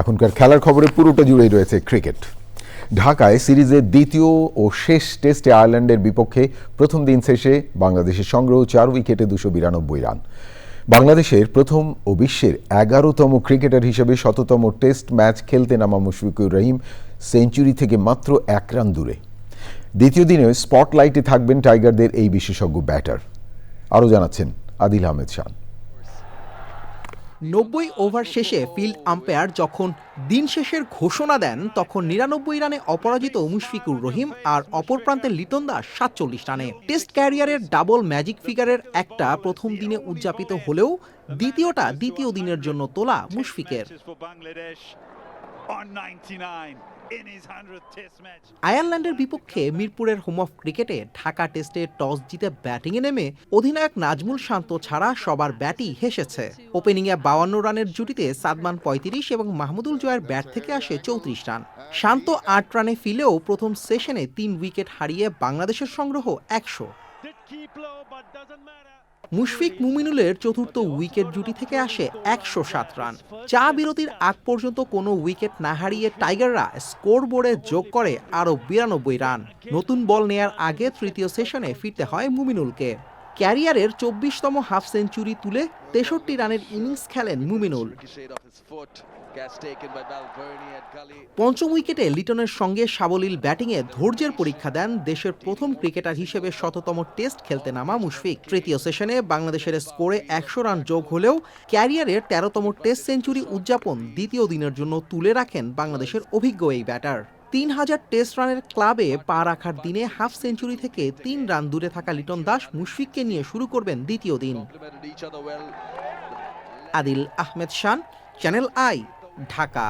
এখনকার খেলার খবরে পুরোটা জুড়েই রয়েছে ক্রিকেট। ঢাকায় সিরিজের দ্বিতীয় ও শেষ টেস্টে আয়ারল্যান্ডের বিপক্ষে প্রথম দিন শেষে বাংলাদেশের সংগ্রহ চার উইকেটে দুশো বিরানব্বই রান। বাংলাদেশের প্রথম ও বিশ্বের এগারোতম ক্রিকেটার হিসেবে শততম টেস্ট ম্যাচ খেলতে নামা মুশফিকুর রহিম সেঞ্চুরি থেকে মাত্র এক রান দূরে। দ্বিতীয় দিনে স্পটলাইটে থাকবেন টাইগারদের এই বিশেষজ্ঞ ব্যাটার। আরও জানাচ্ছেন আদিল আহমেদ শান। নব্বই ওভার শেষে ফিল্ড আম্পায়ার যখন দিন শেষের ঘোষণা দেন, তখন নিরানব্বই রানে অপরাজিত মুশফিকুর রহিম আর অপর প্রান্তের লিটন দাস সাতচল্লিশ রানে। টেস্ট ক্যারিয়ারের ডাবল ম্যাজিক ফিগারের একটা প্রথম দিনে উদযাপিত হলেও দ্বিতীয়টা দ্বিতীয় দিনের জন্য তোলা মুশফিকের। This is for Bangladesh on 99 in his 100th Test match. আয়ারল্যান্ডের বিপক্ষে মিরপুরের হোম অফ ক্রিকেটে ঢাকা টেস্টে টস জিতে ব্যাটিংয়ে নেমে অধিনায়ক নাজমুল শান্ত ছাড়া সবার ব্যাটই হেসেছে। ওপেনিংয়ে বাউান্ন রানের জুটিতে সাদমান পঁয়ত্রিশ এবং মাহমুদুল জয়ের ব্যাট থেকে আসে চৌত্রিশ রান। শান্ত আট রানে ফিলেও প্রথম সেশনে তিন উইকেট হারিয়ে বাংলাদেশের সংগ্রহ একশো। মুশফিক মুমিনুলের চতুর্থ উইকেট জুটি থেকে আসে একশো সাত রান। চা বিরতির আগ পর্যন্ত কোনো উইকেট না হারিয়ে টাইগাররা স্কোর বোর্ডে যোগ করে আরও বিরানব্বই রান। নতুন বল নেয়ার আগে তৃতীয় সেশনে ফিরতে হয় মুমিনুলকে। ক্যারিয়ারের চব্বিশতম হাফ সেঞ্চুরি তুলে তেষট্টি রানের ইনিংস খেলেন মুমিনুল. পঞ্চম উইকেটে লিটনের সঙ্গে সাবলীল ব্যাটিংয়ে ধৈর্যের পরীক্ষা দেন দেশের প্রথম ক্রিকেটার হিসেবে শততম টেস্ট খেলতে নামা মুশফিক তৃতীয় সেশনে বাংলাদেশের স্কোরে একশো রান যোগ হলেও ক্যারিয়ারের তেরোতম টেস্ট সেঞ্চুরি উদযাপন দ্বিতীয় দিনের জন্য তুলে রাখেন বাংলাদেশের অভিজ্ঞ এই ব্যাটার তিন হাজার টেস্ট রানের ক্লাবে পা রাখার দিনে হাফ সেঞ্চুরি থেকে তিন রান দূরে থাকা লিটন দাস মুশফিককে নিয়ে শুরু করবেন দ্বিতীয় দিন. Adil Ahmed Shan, channel I, Dhaka